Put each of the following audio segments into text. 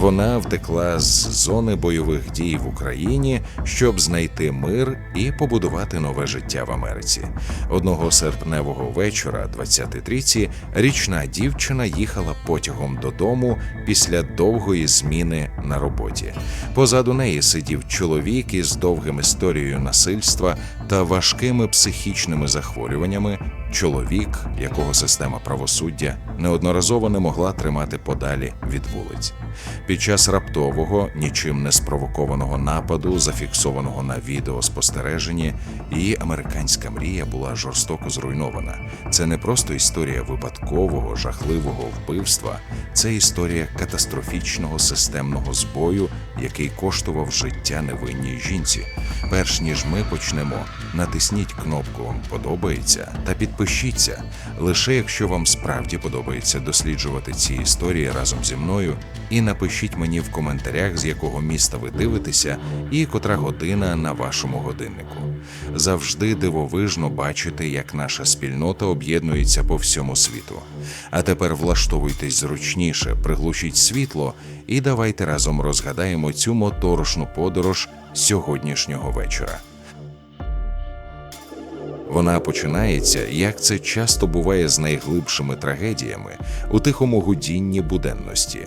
Вона втекла з зони бойових дій в Україні, щоб знайти мир і побудувати нове життя в Америці. Одного серпневого вечора, 23-ці, річна дівчина їхала потягом додому після довгої зміни на роботі. Позаду неї сидів чоловік із довгим історією насильства та важкими психічними захворюваннями. Чоловік, якого система правосуддя неодноразово не могла тримати подалі від вулиць. Під час раптового, нічим не спровокованого нападу, зафіксованого на відеоспостереженні, її американська мрія була жорстоко зруйнована. Це не просто історія випадкового, жахливого вбивства, це історія катастрофічного системного збою, який коштував життя невинній жінці. Перш ніж ми почнемо, натисніть кнопку Подобається та підпишіться. Лише якщо вам справді подобається досліджувати ці історії разом зі мною, і напишіть мені в коментарях, з якого міста ви дивитеся, і котра година на вашому годиннику. Завжди дивовижно бачити, як наша спільнота об'єднується по всьому світу. А тепер влаштовуйтесь зручніше, приглушіть світло і давайте разом розгадаємо цю моторошну подорож сьогоднішнього вечора. Вона починається, як це часто буває з найглибшими трагедіями, у тихому гудінні буденності.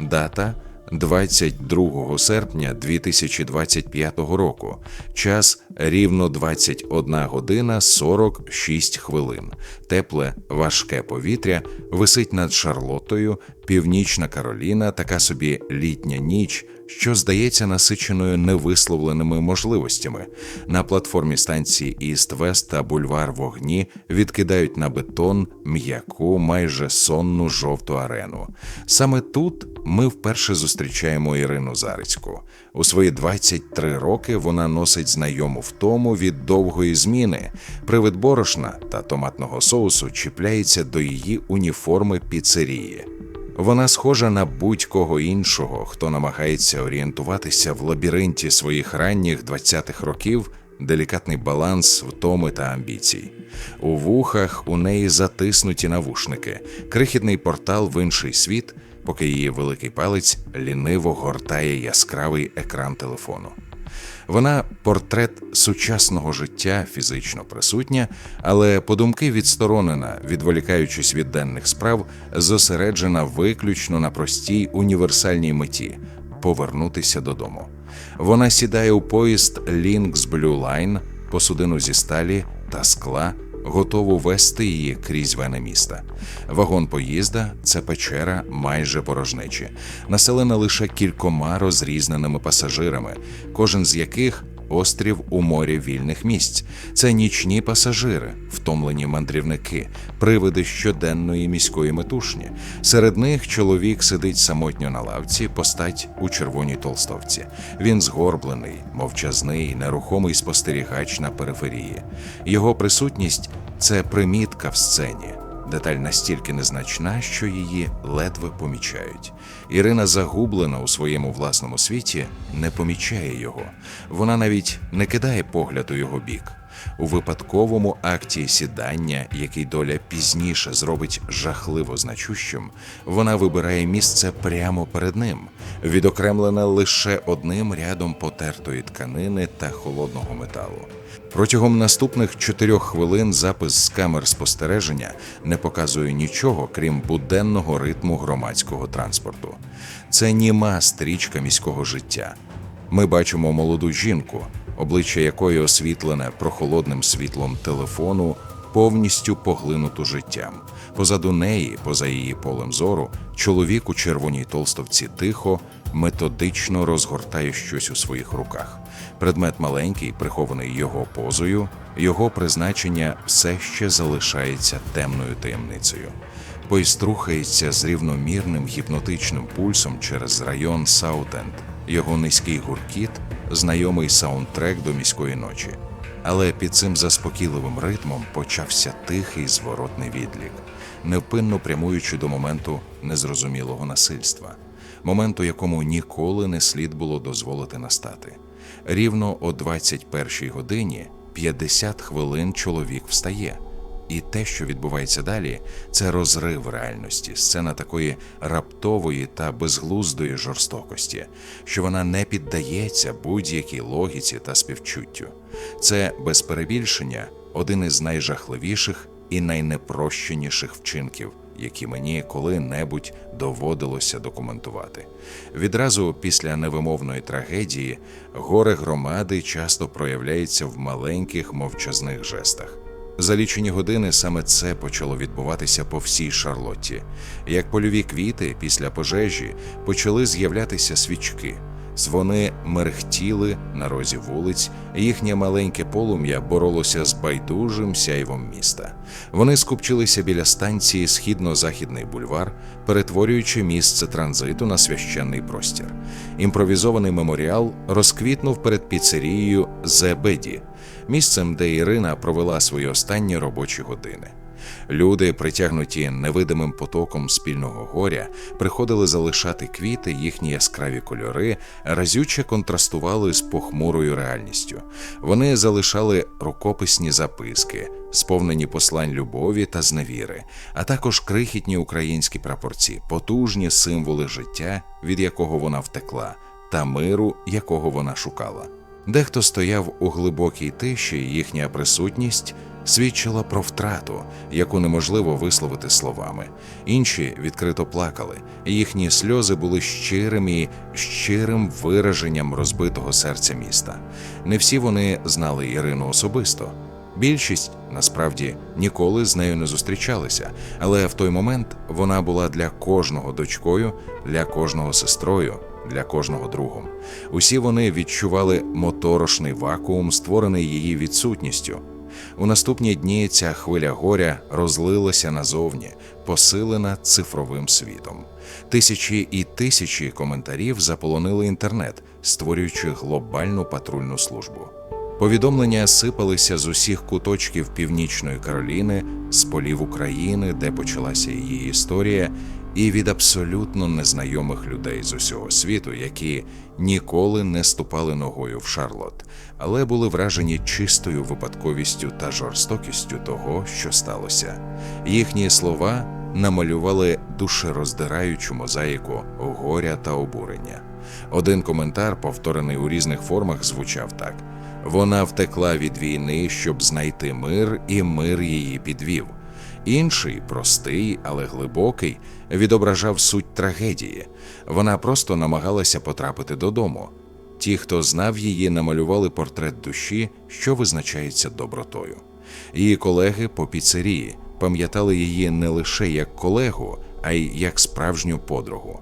Дата 22 серпня 2025 року. Час рівно 21 година 46 хвилин. Тепле, важке повітря висить над Шарлоттою, Північна Кароліна, така собі літня ніч, що здається насиченою невисловленими можливостями. На платформі станції Іст-Вест та бульвар вогні відкидають на бетон м'яку, майже сонну жовту арену. Саме тут ми вперше зустрічаємо Ірину Зарицьку. У свої 23 роки вона носить знайому втому від довгої зміни. Привид борошна та томатного соусу чіпляється до її уніформи піцерії. Вона схожа на будь-кого іншого, хто намагається орієнтуватися в лабіринті своїх ранніх 20-х років, делікатний баланс втоми та амбіцій. У вухах у неї затиснуті навушники, крихітний портал в інший світ, поки її великий палець ліниво гортає яскравий екран телефону. Вона портрет сучасного життя фізично присутня, але подумки відсторонена, відволікаючись від денних справ, зосереджена виключно на простій універсальній меті повернутися додому. Вона сідає у поїзд Lynx Blue Line, посудину зі сталі та скла, готову вести її крізь вени міста. Вагон поїзда це печера майже порожнечі, населена лише кількома розрізненими пасажирами, кожен з яких острів у морі вільних місць. Це нічні пасажири, втомлені мандрівники, привиди щоденної міської метушні. Серед них чоловік сидить самотньо на лавці, постать у червоній толстовці. Він згорблений, мовчазний, нерухомий спостерігач на периферії. Його присутність це примітка в сцені. Деталь настільки незначна, що її ледве помічають. Ірина загублена у своєму власному світі, не помічає його. Вона навіть не кидає погляд у його бік. У випадковому акті сідання, який доля пізніше зробить жахливо значущим, вона вибирає місце прямо перед ним, відокремлене лише одним рядом потертої тканини та холодного металу. Протягом наступних чотирьох хвилин запис з камер спостереження не показує нічого, крім буденного ритму громадського транспорту. Це німа стрічка міського життя. Ми бачимо молоду жінку, обличчя якої освітлене прохолодним світлом телефону, повністю поглинуту життям. Позаду неї, поза її полем зору, чоловік у червоній толстовці тихо, методично розгортає щось у своїх руках. Предмет маленький, прихований його позою, його призначення все ще залишається темною таємницею. Поїзд рухається з рівномірним гіпнотичним пульсом через район Саутенд. Його низький гуркіт, знайомий саундтрек до міської ночі. Але під цим заспокійливим ритмом почався тихий зворотний відлік, невпинно прямуючи до моменту незрозумілого насильства, моменту, якому ніколи не слід було дозволити настати. Рівно о 21 годині 50 хвилин чоловік встає. І те, що відбувається далі, це розрив реальності, сцена такої раптової та безглуздої жорстокості, що вона не піддається будь-якій логіці та співчуттю. Це без перебільшення один із найжахливіших і найнепрощеніших вчинків, які мені коли-небудь доводилося документувати. Відразу після невимовної трагедії горе громади часто проявляється в маленьких мовчазних жестах. За лічені години саме це почало відбуватися по всій Шарлотті. Як польові квіти після пожежі почали з'являтися свічки. Вони мерехтіли на розі вулиць, їхнє маленьке полум'я боролося з байдужим сяйвом міста. Вони скупчилися біля станції Східно-Західний бульвар, перетворюючи місце транзиту на священний простір. Імпровізований меморіал розквітнув перед піцерією Зебеді, місцем, де Ірина провела свої останні робочі години. Люди, притягнуті невидимим потоком спільного горя, приходили залишати квіти, їхні яскраві кольори разюче контрастували з похмурою реальністю. Вони залишали рукописні записки, сповнені послань любові та зневіри, а також крихітні українські прапорці, потужні символи життя, від якого вона втекла, та миру, якого вона шукала. Дехто стояв у глибокій тиші, і їхня присутність свідчила про втрату, яку неможливо висловити словами. Інші відкрито плакали, їхні сльози були щирим і щирим вираженням розбитого серця міста. Не всі вони знали Ірину особисто. Більшість насправді ніколи з нею не зустрічалися, але в той момент вона була для кожного дочкою, для кожного сестрою, для кожного другом. Усі вони відчували моторошний вакуум, створений її відсутністю. У наступні дні ця хвиля горя розлилася назовні, посилена цифровим світом. Тисячі і тисячі коментарів заполонили інтернет, створюючи глобальну патрульну службу. Повідомлення сипалися з усіх куточків Північної Кароліни, з полів України, де почалася її історія, і від абсолютно незнайомих людей з усього світу, які ніколи не ступали ногою в Шарлот, але були вражені чистою випадковістю та жорстокістю того, що сталося. Їхні слова намалювали душероздираючу мозаїку горя та обурення. Один коментар, повторений у різних формах, звучав так. Вона втекла від війни, щоб знайти мир, і мир її підвів. Інший, простий, але глибокий, відображав суть трагедії. Вона просто намагалася потрапити додому. Ті, хто знав її, намалювали портрет душі, що визначається добротою. Її колеги по піцерії пам'ятали її не лише як колегу, а й як справжню подругу.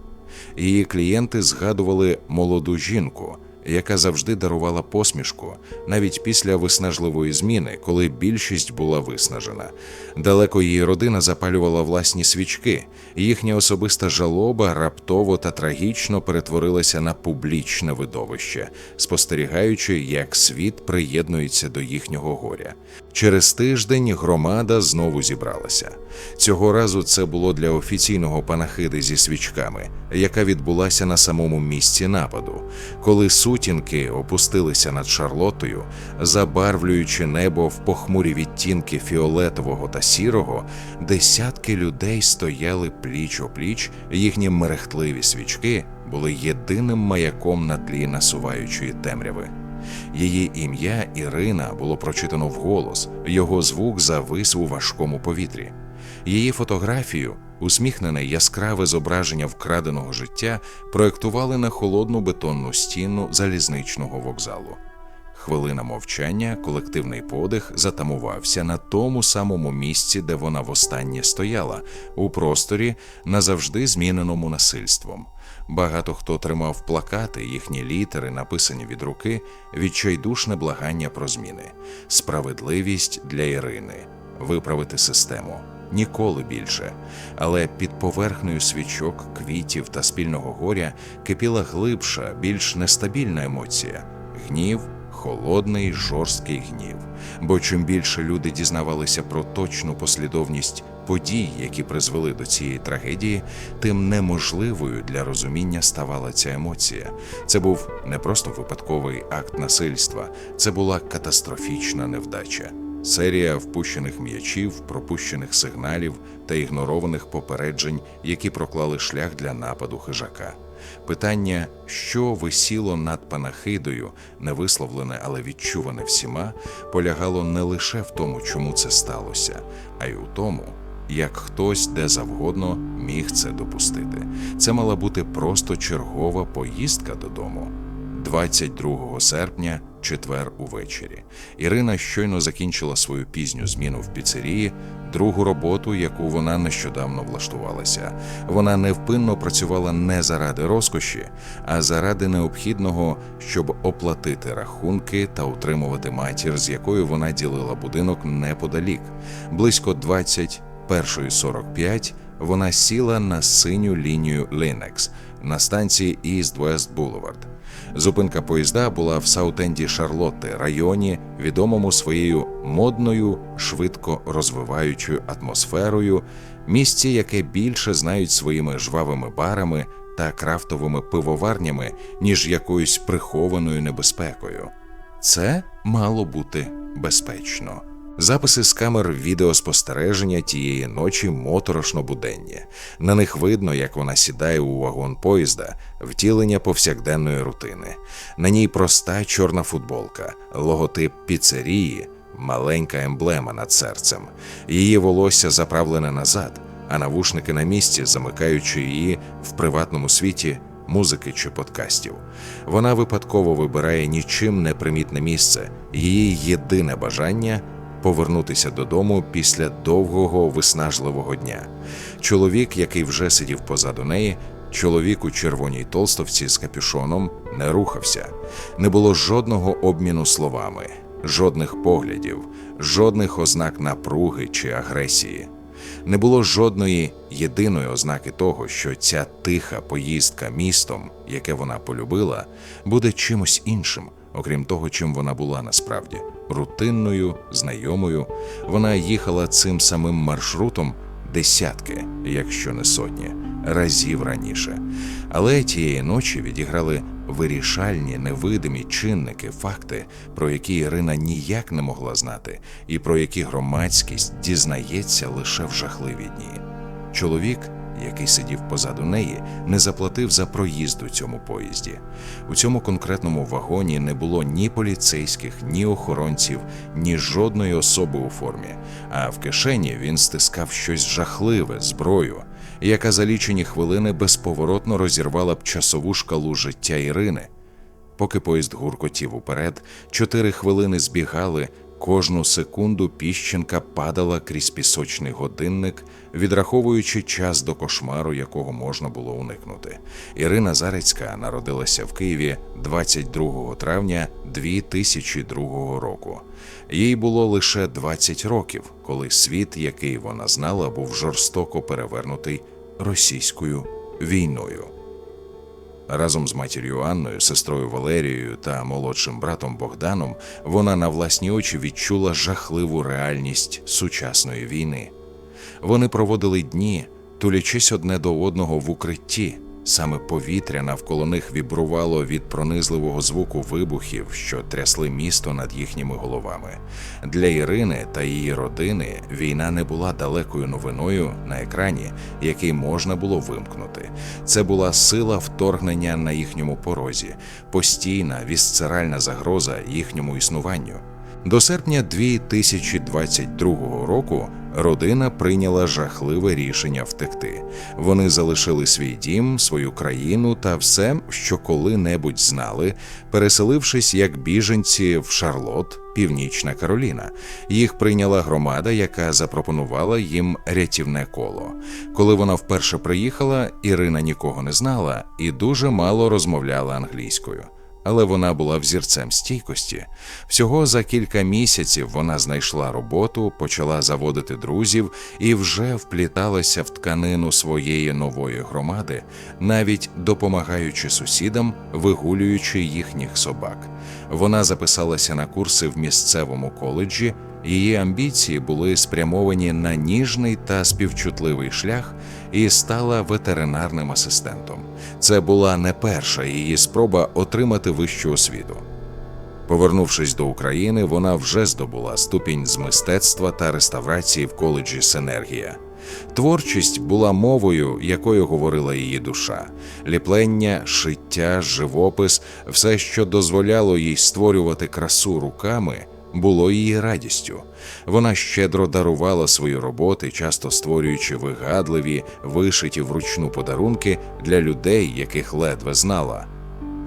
Її клієнти згадували молоду жінку, яка завжди дарувала посмішку, навіть після виснажливої зміни, коли більшість була виснажена. Далеко її родина запалювала власні свічки, їхня особиста жалоба раптово та трагічно перетворилася на публічне видовище, спостерігаючи, як світ приєднується до їхнього горя. Через тиждень громада знову зібралася. Цього разу це було для офіційного панахиди зі свічками, яка відбулася на самому місці нападу, коли сутінки опустилися над Шарлотою, забарвлюючи небо в похмурі відтінки фіолетового та сірого, десятки людей стояли пліч опліч, їхні мерехтливі свічки були єдиним маяком на тлі насуваючої темряви. Її ім'я Ірина було прочитано вголос, його звук завис у важкому повітрі. Її фотографію, усміхнене яскраве зображення вкраденого життя, проектували на холодну бетонну стіну залізничного вокзалу. Хвилина мовчання, колективний подих затамувався на тому самому місці, де вона востаннє стояла, у просторі, назавжди зміненому насильством. Багато хто тримав плакати, їхні літери, написані від руки, відчайдушне благання про зміни, справедливість для Ірини, виправити систему. Ніколи більше, але під поверхнею свічок, квітів та спільного горя кипіла глибша, більш нестабільна емоція гнів, холодний, жорсткий гнів. Бо чим більше люди дізнавалися про точну послідовність подій, які призвели до цієї трагедії, тим неможливою для розуміння ставала ця емоція. Це був не просто випадковий акт насильства, це була катастрофічна невдача. Серія впущених м'ячів, пропущених сигналів та ігнорованих попереджень, які проклали шлях для нападу хижака. Питання, що висіло над панахидою, не висловлене, але відчуване всіма, полягало не лише в тому, чому це сталося, а й у тому, як хтось де завгодно міг це допустити. Це мала бути просто чергова поїздка додому. 22 серпня, четвер увечері. Ірина щойно закінчила свою пізню зміну в піцерії, другу роботу, яку вона нещодавно влаштувалася. Вона невпинно працювала не заради розкоші, а заради необхідного, щоб оплатити рахунки та утримувати матір, з якою вона ділила будинок неподалік. Близько 21.45 вона сіла на синю лінію Linux на станції East West Boulevard. Зупинка поїзда була в Саутенді Шарлотти, районі, відомому своєю модною, швидко розвиваючою атмосферою, місці, яке більше знають своїми жвавими барами та крафтовими пивоварнями, ніж якоюсь прихованою небезпекою. Це мало бути безпечно. Записи з камер відеоспостереження тієї ночі моторошно буденні. На них видно, як вона сідає у вагон поїзда, втілення повсякденної рутини. На ній проста чорна футболка, логотип піцерії, маленька емблема над серцем. Її волосся заправлене назад, а навушники на місці, замикаючи її в приватному світі. Музики чи подкастів. Вона випадково вибирає нічим не примітне місце. Її єдине бажання повернутися додому після довгого виснажливого дня. Чоловік, який вже сидів позаду неї, чоловік у червоній толстовці з капюшоном, не рухався. Не було жодного обміну словами, жодних поглядів, жодних ознак напруги чи агресії. Не було жодної єдиної ознаки того, що ця тиха поїздка містом, яке вона полюбила, буде чимось іншим, окрім того, чим вона була насправді рутинною, знайомою. Вона їхала цим самим маршрутом десятки, якщо не сотні, разів раніше. Але тієї ночі відіграли вирішальні невидимі чинники, факти, про які Ірина ніяк не могла знати, і про які громадськість дізнається лише в жахливі дні. Чоловік який сидів позаду неї, не заплатив за проїзд у цьому поїзді. У цьому конкретному вагоні не було ні поліцейських, ні охоронців, ні жодної особи у формі. А в кишені він стискав щось жахливе, зброю, яка за лічені хвилини безповоротно розірвала б часову шкалу життя Ірини. Поки поїзд гуркотів уперед, чотири хвилини збігали, Кожну секунду піщенка падала крізь пісочний годинник, відраховуючи час до кошмару, якого можна було уникнути. Ірина Зарецька народилася в Києві 22 травня 2002 року. Їй було лише 20 років, коли світ, який вона знала, був жорстоко перевернутий російською війною. Разом з матір'ю Анною, сестрою Валерією та молодшим братом Богданом вона на власні очі відчула жахливу реальність сучасної війни. Вони проводили дні, тулячись одне до одного в укритті. Саме повітря навколо них вібрувало від пронизливого звуку вибухів, що трясли місто над їхніми головами. Для Ірини та її родини війна не була далекою новиною на екрані, який можна було вимкнути. Це була сила вторгнення на їхньому порозі, постійна вісцеральна загроза їхньому існуванню. До серпня 2022 року родина прийняла жахливе рішення втекти. Вони залишили свій дім, свою країну та все, що коли-небудь знали, переселившись як біженці в Шарлот, Північна Кароліна. Їх прийняла громада, яка запропонувала їм рятівне коло. Коли вона вперше приїхала, Ірина нікого не знала і дуже мало розмовляла англійською але вона була взірцем стійкості. Всього за кілька місяців вона знайшла роботу, почала заводити друзів і вже впліталася в тканину своєї нової громади, навіть допомагаючи сусідам, вигулюючи їхніх собак. Вона записалася на курси в місцевому коледжі. Її амбіції були спрямовані на ніжний та співчутливий шлях і стала ветеринарним асистентом. Це була не перша її спроба отримати вищу освіту. Повернувшись до України, вона вже здобула ступінь з мистецтва та реставрації в коледжі Синергія. Творчість була мовою, якою говорила її душа, ліплення, шиття, живопис, все, що дозволяло їй створювати красу руками, було її радістю. Вона щедро дарувала свої роботи, часто створюючи вигадливі, вишиті вручну подарунки для людей, яких ледве знала.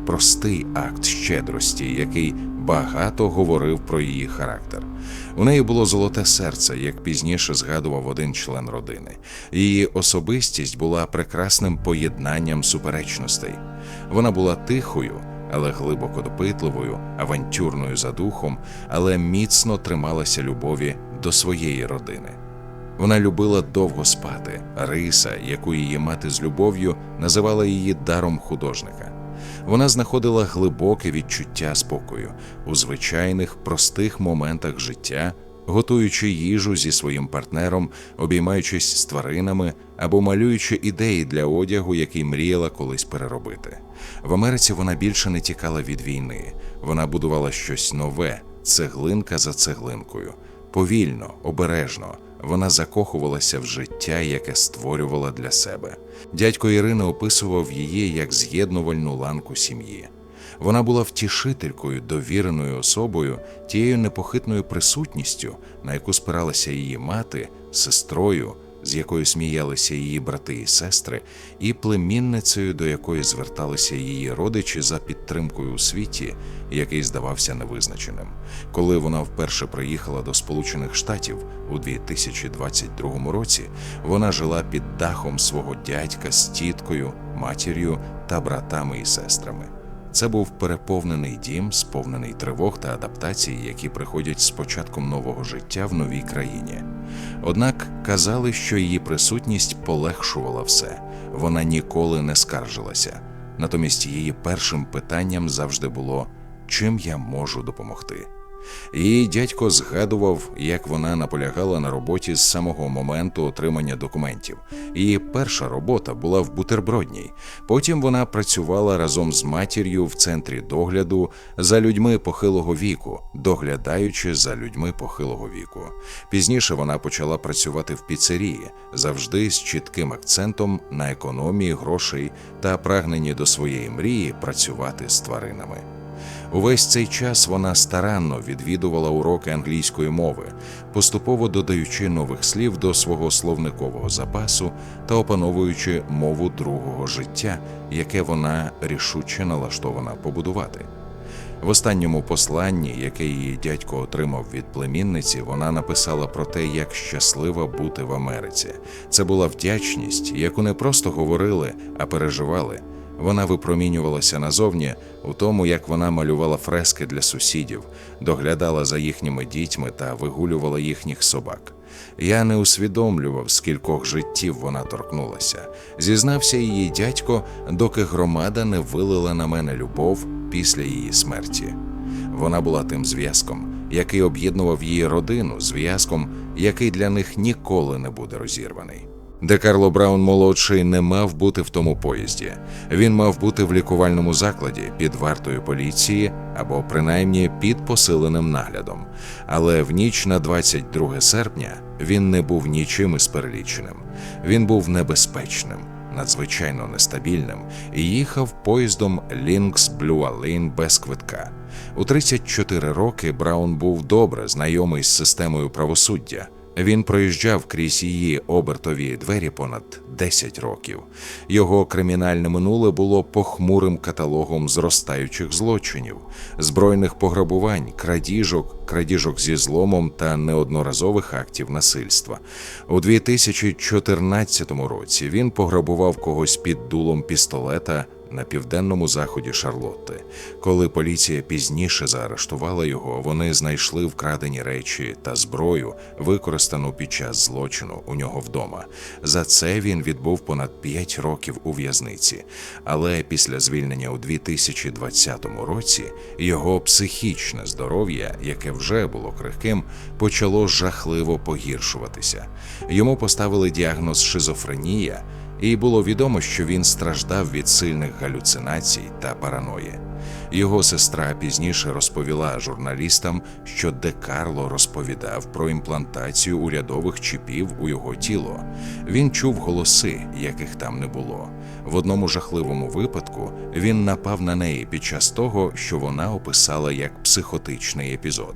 Простий акт щедрості, який багато говорив про її характер. У неї було золоте серце, як пізніше згадував один член родини. Її особистість була прекрасним поєднанням суперечностей. Вона була тихою, але глибоко допитливою, авантюрною за духом, але міцно трималася любові до своєї родини. Вона любила довго спати, риса, яку її мати з любов'ю називала її даром художника. Вона знаходила глибоке відчуття спокою у звичайних простих моментах життя, готуючи їжу зі своїм партнером, обіймаючись з тваринами або малюючи ідеї для одягу, який мріяла колись переробити. В Америці вона більше не тікала від війни. Вона будувала щось нове, цеглинка за цеглинкою, повільно, обережно. Вона закохувалася в життя, яке створювала для себе. Дядько Ірини описував її як з'єднувальну ланку сім'ї. Вона була втішителькою, довіреною особою, тією непохитною присутністю, на яку спиралася її мати, сестрою, з якою сміялися її брати і сестри, і племінницею, до якої зверталися її родичі за підтримкою у світі, який здавався невизначеним. Коли вона вперше приїхала до Сполучених Штатів у 2022 році, вона жила під дахом свого дядька з тіткою, матір'ю та братами і сестрами. Це був переповнений дім, сповнений тривог та адаптацій, які приходять з початком нового життя в новій країні. Однак казали, що її присутність полегшувала все, вона ніколи не скаржилася. Натомість її першим питанням завжди було чим я можу допомогти. Її дядько згадував, як вона наполягала на роботі з самого моменту отримання документів. Її перша робота була в бутербродній. Потім вона працювала разом з матір'ю в центрі догляду за людьми похилого віку, доглядаючи за людьми похилого віку. Пізніше вона почала працювати в піцерії, завжди з чітким акцентом на економії грошей та прагненні до своєї мрії працювати з тваринами. Увесь цей час вона старанно відвідувала уроки англійської мови, поступово додаючи нових слів до свого словникового запасу та опановуючи мову другого життя, яке вона рішуче налаштована побудувати. В останньому посланні, яке її дядько отримав від племінниці, вона написала про те, як щаслива бути в Америці. Це була вдячність, яку не просто говорили, а переживали. Вона випромінювалася назовні у тому, як вона малювала фрески для сусідів, доглядала за їхніми дітьми та вигулювала їхніх собак. Я не усвідомлював, скількох життів вона торкнулася. Зізнався її дядько, доки громада не вилила на мене любов після її смерті. Вона була тим зв'язком, який об'єднував її родину, зв'язком, який для них ніколи не буде розірваний. Де Карло Браун молодший не мав бути в тому поїзді. Він мав бути в лікувальному закладі під вартою поліції або принаймні під посиленим наглядом. Але в ніч на 22 серпня він не був нічим із переліченим. Він був небезпечним, надзвичайно нестабільним і їхав поїздом Лінкс Блюалин без квитка. У 34 роки Браун був добре знайомий з системою правосуддя. Він проїжджав крізь її обертові двері понад 10 років. Його кримінальне минуле було похмурим каталогом зростаючих злочинів, збройних пограбувань, крадіжок, крадіжок зі зломом та неодноразових актів насильства. У 2014 році він пограбував когось під дулом пістолета на південному заході Шарлотти. Коли поліція пізніше заарештувала його, вони знайшли вкрадені речі та зброю, використану під час злочину у нього вдома. За це він відбув понад 5 років у в'язниці. Але після звільнення у 2020 році його психічне здоров'я, яке вже було крихким, почало жахливо погіршуватися. Йому поставили діагноз шизофренія і було відомо, що він страждав від сильних галюцинацій та параної. Його сестра пізніше розповіла журналістам, що Де Карло розповідав про імплантацію урядових чіпів у його тіло. Він чув голоси, яких там не було. В одному жахливому випадку він напав на неї під час того, що вона описала як психотичний епізод.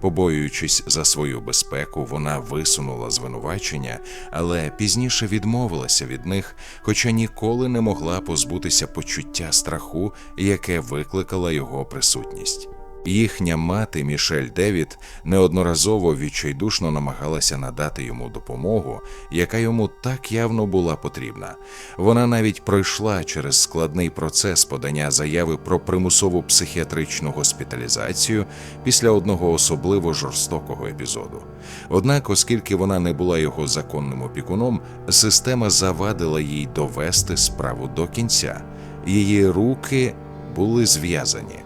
Побоюючись за свою безпеку, вона висунула звинувачення, але пізніше відмовилася від них, хоча ніколи не могла позбутися почуття страху, яке викликала його присутність. Їхня мати Мішель Девід неодноразово відчайдушно намагалася надати йому допомогу, яка йому так явно була потрібна. Вона навіть пройшла через складний процес подання заяви про примусову психіатричну госпіталізацію після одного особливо жорстокого епізоду. Однак, оскільки вона не була його законним опікуном, система завадила їй довести справу до кінця. Її руки були зв'язані.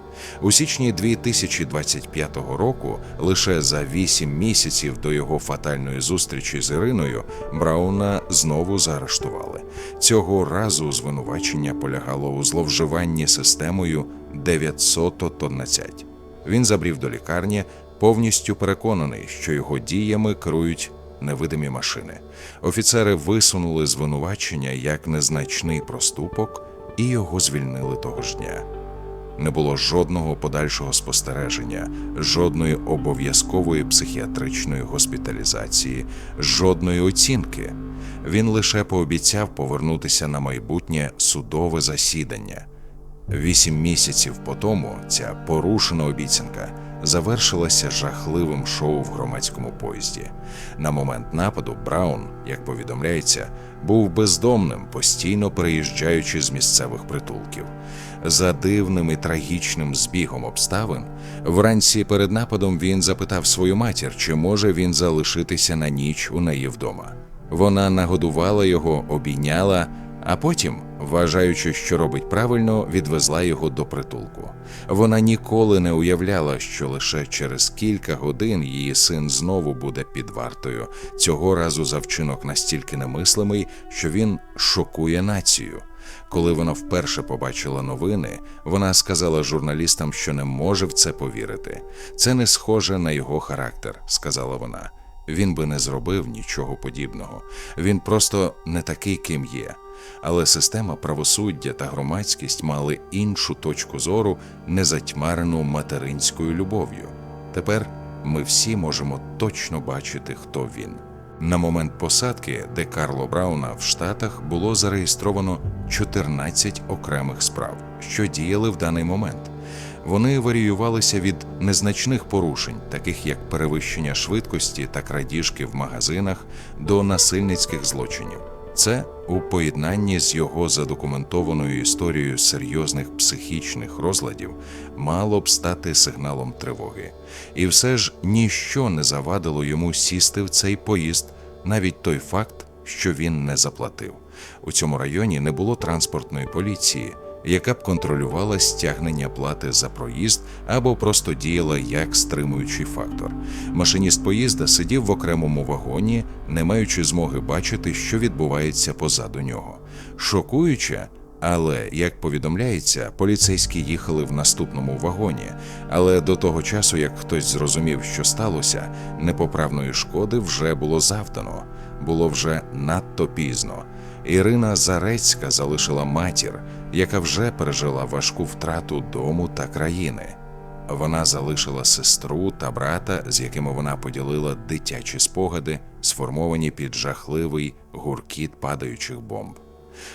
У січні 2025 року, лише за вісім місяців до його фатальної зустрічі з Іриною, Брауна знову заарештували. Цього разу звинувачення полягало у зловживанні системою 911. Він забрів до лікарні, повністю переконаний, що його діями керують невидимі машини. Офіцери висунули звинувачення як незначний проступок і його звільнили того ж дня. Не було жодного подальшого спостереження, жодної обов'язкової психіатричної госпіталізації, жодної оцінки. Він лише пообіцяв повернутися на майбутнє судове засідання. Вісім місяців по тому ця порушена обіцянка завершилася жахливим шоу в громадському поїзді. На момент нападу Браун, як повідомляється, був бездомним, постійно переїжджаючи з місцевих притулків. За дивним і трагічним збігом обставин, вранці перед нападом він запитав свою матір, чи може він залишитися на ніч у неї вдома. Вона нагодувала його, обійняла, а потім, вважаючи, що робить правильно, відвезла його до притулку. Вона ніколи не уявляла, що лише через кілька годин її син знову буде під вартою. Цього разу за вчинок настільки немислимий, що він шокує націю. Коли вона вперше побачила новини, вона сказала журналістам, що не може в це повірити. Це не схоже на його характер, сказала вона. Він би не зробив нічого подібного. Він просто не такий, ким є. Але система правосуддя та громадськість мали іншу точку зору, не затьмарену материнською любов'ю. Тепер ми всі можемо точно бачити, хто він. На момент посадки, де Карло Брауна в Штатах було зареєстровано 14 окремих справ, що діяли в даний момент. Вони варіювалися від незначних порушень, таких як перевищення швидкості та крадіжки в магазинах, до насильницьких злочинів. Це у поєднанні з його задокументованою історією серйозних психічних розладів мало б стати сигналом тривоги. І все ж ніщо не завадило йому сісти в цей поїзд, навіть той факт, що він не заплатив. У цьому районі не було транспортної поліції яка б контролювала стягнення плати за проїзд або просто діяла як стримуючий фактор. Машиніст поїзда сидів в окремому вагоні, не маючи змоги бачити, що відбувається позаду нього. Шокуюче. Але як повідомляється, поліцейські їхали в наступному вагоні. Але до того часу, як хтось зрозумів, що сталося, непоправної шкоди вже було завдано, було вже надто пізно. Ірина Зарецька залишила матір, яка вже пережила важку втрату дому та країни. Вона залишила сестру та брата, з якими вона поділила дитячі спогади, сформовані під жахливий гуркіт падаючих бомб.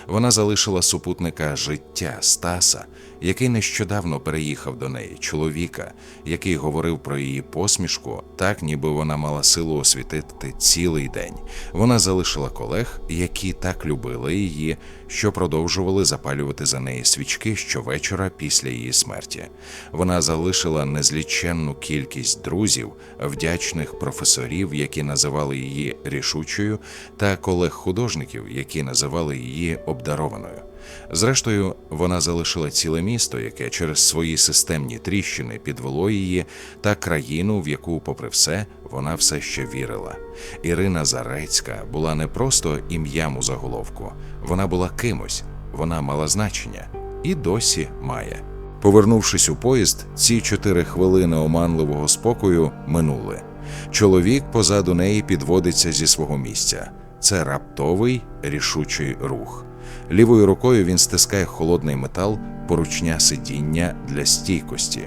Вона залишила супутника життя Стаса, який нещодавно переїхав до неї, чоловіка, який говорив про її посмішку, так ніби вона мала силу освітити цілий день. Вона залишила колег, які так любили її, що продовжували запалювати за неї свічки щовечора після її смерті. Вона залишила незліченну кількість друзів, вдячних професорів, які називали її рішучою, та колег-художників, які називали її обдарованою. Зрештою, вона залишила ціле місто, яке через свої системні тріщини підвело її, та країну, в яку, попри все, вона все ще вірила. Ірина Зарецька була не просто ім'ям у заголовку, вона була кимось, вона мала значення і досі має. Повернувшись у поїзд, ці чотири хвилини оманливого спокою минули. Чоловік позаду неї підводиться зі свого місця. Це раптовий рішучий рух. Лівою рукою він стискає холодний метал поручня сидіння для стійкості.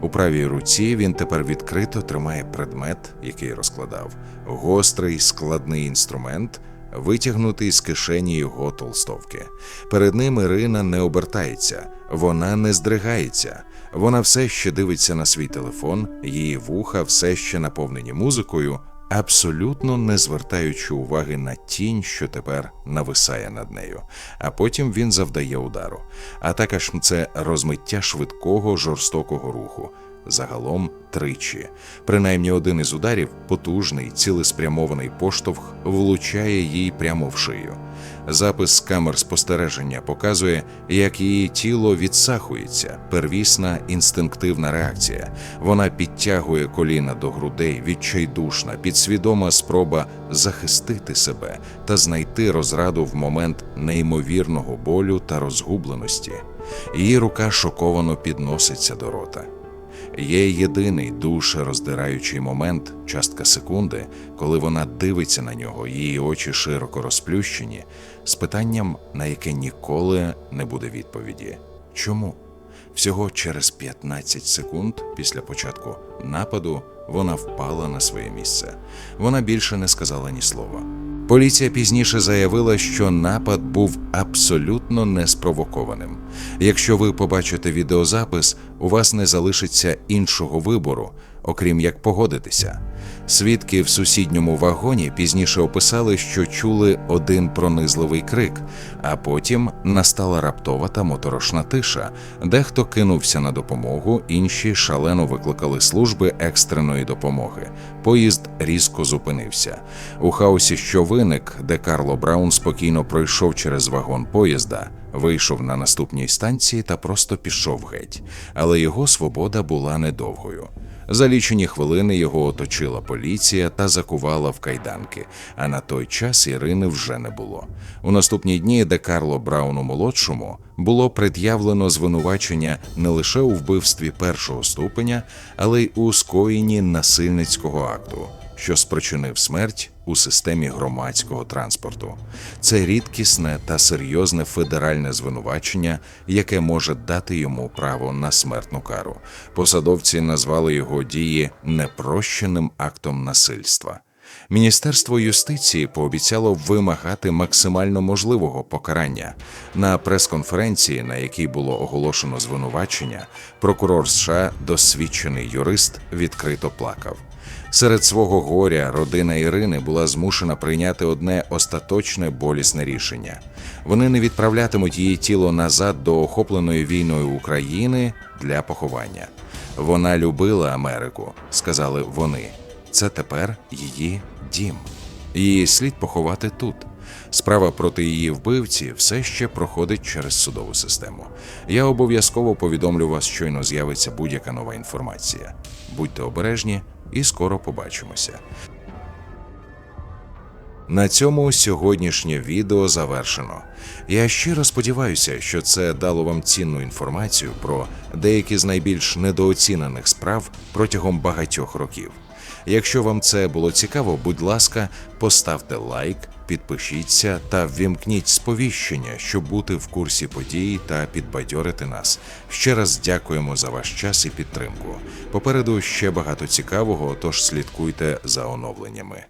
У правій руці він тепер відкрито тримає предмет, який розкладав, гострий складний інструмент, витягнутий з кишені його толстовки. Перед ним Ірина не обертається, вона не здригається. Вона все ще дивиться на свій телефон, її вуха все ще наповнені музикою, абсолютно не звертаючи уваги на тінь, що тепер нависає над нею. А потім він завдає удару. А також це розмиття швидкого жорстокого руху. Загалом тричі. Принаймні один із ударів, потужний, цілеспрямований поштовх, влучає їй прямо в шию. Запис з камер спостереження показує, як її тіло відсахується, первісна інстинктивна реакція. Вона підтягує коліна до грудей, відчайдушна, підсвідома спроба захистити себе та знайти розраду в момент неймовірного болю та розгубленості. Її рука шоковано підноситься до рота. Є єдиний душероздираючий момент, частка секунди, коли вона дивиться на нього, її очі широко розплющені, з питанням, на яке ніколи не буде відповіді. Чому? Всього через 15 секунд після початку нападу вона впала на своє місце. Вона більше не сказала ні слова. Поліція пізніше заявила, що напад був абсолютно неспровокованим. Якщо ви побачите відеозапис, у вас не залишиться іншого вибору, окрім як погодитися. Свідки в сусідньому вагоні пізніше описали, що чули один пронизливий крик, а потім настала раптова та моторошна тиша. Дехто кинувся на допомогу, інші шалено викликали служби екстреної допомоги. Поїзд різко зупинився. У хаосі, що виник, де Карло Браун спокійно пройшов через вагон поїзда, вийшов на наступній станції та просто пішов геть. Але його свобода була недовгою. За лічені хвилини його оточила поліція та закувала в кайданки. А на той час Ірини вже не було. У наступні дні, де Карло Брауну молодшому було пред'явлено звинувачення не лише у вбивстві першого ступеня, але й у скоєнні насильницького акту, що спричинив смерть у системі громадського транспорту. Це рідкісне та серйозне федеральне звинувачення, яке може дати йому право на смертну кару. Посадовці назвали його дії непрощеним актом насильства. Міністерство юстиції пообіцяло вимагати максимально можливого покарання. На прес-конференції, на якій було оголошено звинувачення, прокурор США, досвідчений юрист, відкрито плакав. Серед свого горя родина Ірини була змушена прийняти одне остаточне болісне рішення. Вони не відправлятимуть її тіло назад до охопленої війною України для поховання. Вона любила Америку, сказали вони. Це тепер її дім. Її слід поховати тут. Справа проти її вбивці все ще проходить через судову систему. Я обов'язково повідомлю вас, щойно з'явиться будь-яка нова інформація. Будьте обережні і скоро побачимося. На цьому сьогоднішнє відео завершено. Я щиро сподіваюся, що це дало вам цінну інформацію про деякі з найбільш недооцінених справ протягом багатьох років. Якщо вам це було цікаво, будь ласка, поставте лайк, підпишіться та ввімкніть сповіщення, щоб бути в курсі подій та підбадьорити нас. Ще раз дякуємо за ваш час і підтримку. Попереду ще багато цікавого, тож слідкуйте за оновленнями.